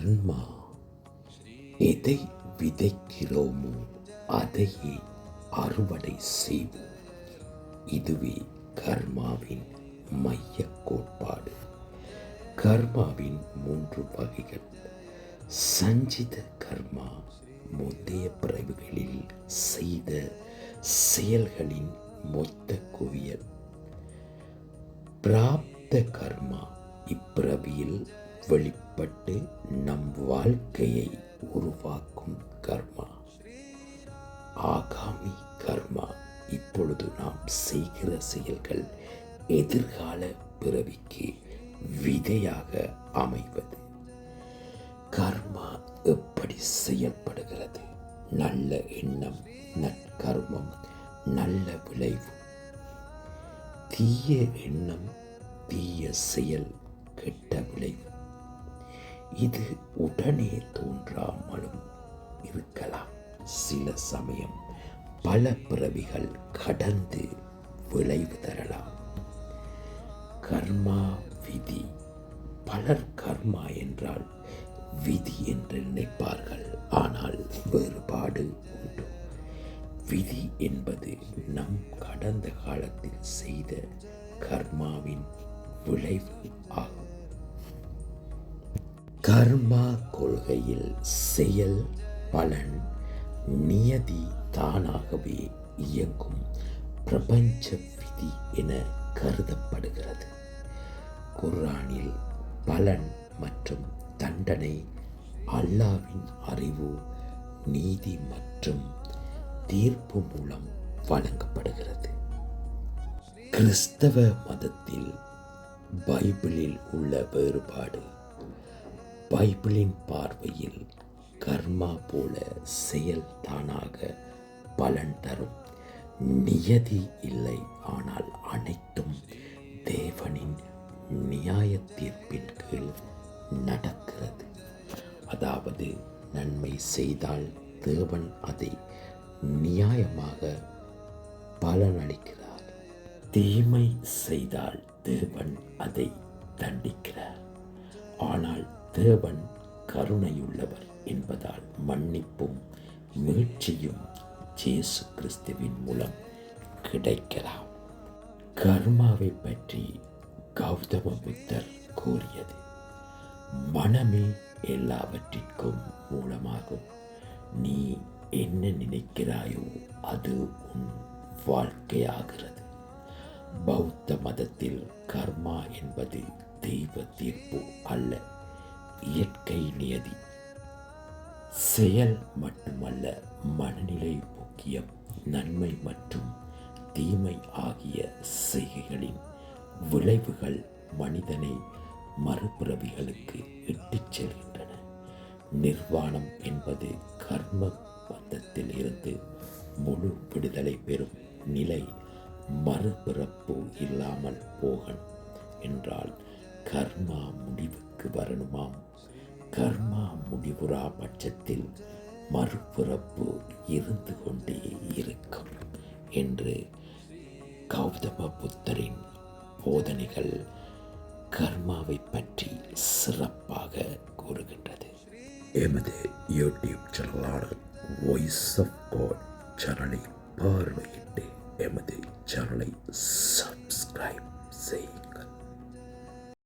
அல்மா எதை விதைக்கிறோமோ அதையே அறுவடை செய்வோம். இதுவே கர்மாவின் மைய கோட்பாடு. கர்மாவின் மூன்று வகைகள். சஞ்சித கர்மா முந்தைய பிறவிகளில் செய்த செயல்களின் மொத்த குவியல். பிராப்த கர்மா இப்பிறவியில் செயல்பட்டு நம் வாழ்க்கையை உருவாக்கும் கர்மா. ஆகாமி கர்மா. இப்பொழுது நாம் செய்கிற செயல்கள் எதிர்கால பிறவிக்கு விதையாக அமைவது. கர்மா எப்படி செயல்படுகிறது? நல்ல எண்ணம் நற்கர்மம் நல்ல விளைவு. தீய எண்ணம் தீய செயல் கெட்ட விளைவு. இது உடனே தோன்றாமலும் இருக்கலாம். சில சமயம் பல பிறவிகள் கடந்து விளைவு தரலாம். கர்மா விதி. பலர் கர்மா என்றால் விதி என்று நினைப்பார்கள். ஆனால் வேறுபாடு உண்டு. விதி என்பது நம் கடந்த காலத்தில் செய்த கர்மாவின் விளைவு ஆகும். கர்மா கொள்கையில் செயல் பலன் நியதி தானாகவே இயங்கும் பிரபஞ்ச விதி என கருதப்படுகிறது. குர்ஆனில் பலன் மற்றும் தண்டனை அல்லாவின் அறிவு நீதி மற்றும் தீர்ப்பு மூலம் வழங்கப்படுகிறது. கிறிஸ்தவ மதத்தில் பைபிளில் உள்ள வேறுபாடு பைபிளின் பார்வையில் கர்மா போல செயல் தானாக பலன் தரும். நியதி இல்லை ஆனால் அனைத்தும் தேவனின் நியாய தீர்ப்பின் கீழ் நடக்கிறது. அதாவது நன்மை செய்தால் தேவன் அதை நியாயமாக பலனளிக்கிறார். தீமை செய்தால் தேவன் அதை தண்டிக்கிறார். ஆனால் தேவன் கருணையுள்ளவர் என்பதால் மன்னிப்பும் மீழ்ச்சியும் ஜேசு கிறிஸ்துவின் மூலம் கிடைக்கலாம். கர்மாவை பற்றி கௌதம புத்தர் கூறியது மனமே எல்லாவற்றிற்கும் மூலமாகும். நீ என்ன நினைக்கிறாயோ அது உன் வாழ்க்கையாகிறது. பௌத்த மதத்தில் கர்மா என்பது தெய்வ தீர்ப்பு அல்ல. இயற்கை நியதி. செயல் மட்டுமல்ல மனநிலை முக்கியம் நன்மை மற்றும் தீமை ஆகிய செய்கைகளின் விளைவுகள் மனிதனை மறுபிறவிகளுக்கு இட்டுச் செல்கின்றன. நிர்வாணம் என்பது கர்ம பந்தத்தில் இருந்து முழு விடுதலை பெறும் நிலை மறுபிறப்பு இல்லாமல் போகணும் என்றால் கர்மா முடிவு. முடிவுக்கு வரணுமாம். கர்மா முடிவுறா பட்சத்தில் மறுபிறப்பு இருந்து கொண்டே இருக்கும் என்று கௌதம புத்தரின் போதனைகள் கர்மாவை பற்றி சிறப்பாக கூறுகின்றது. எமது யூடியூப் சேனலான வாய்ஸ் ஆஃப் காட் சேனலை பார்வையிட்டு எமது சேனலை சப்ஸ்கிரைப் செய்யுங்கள்.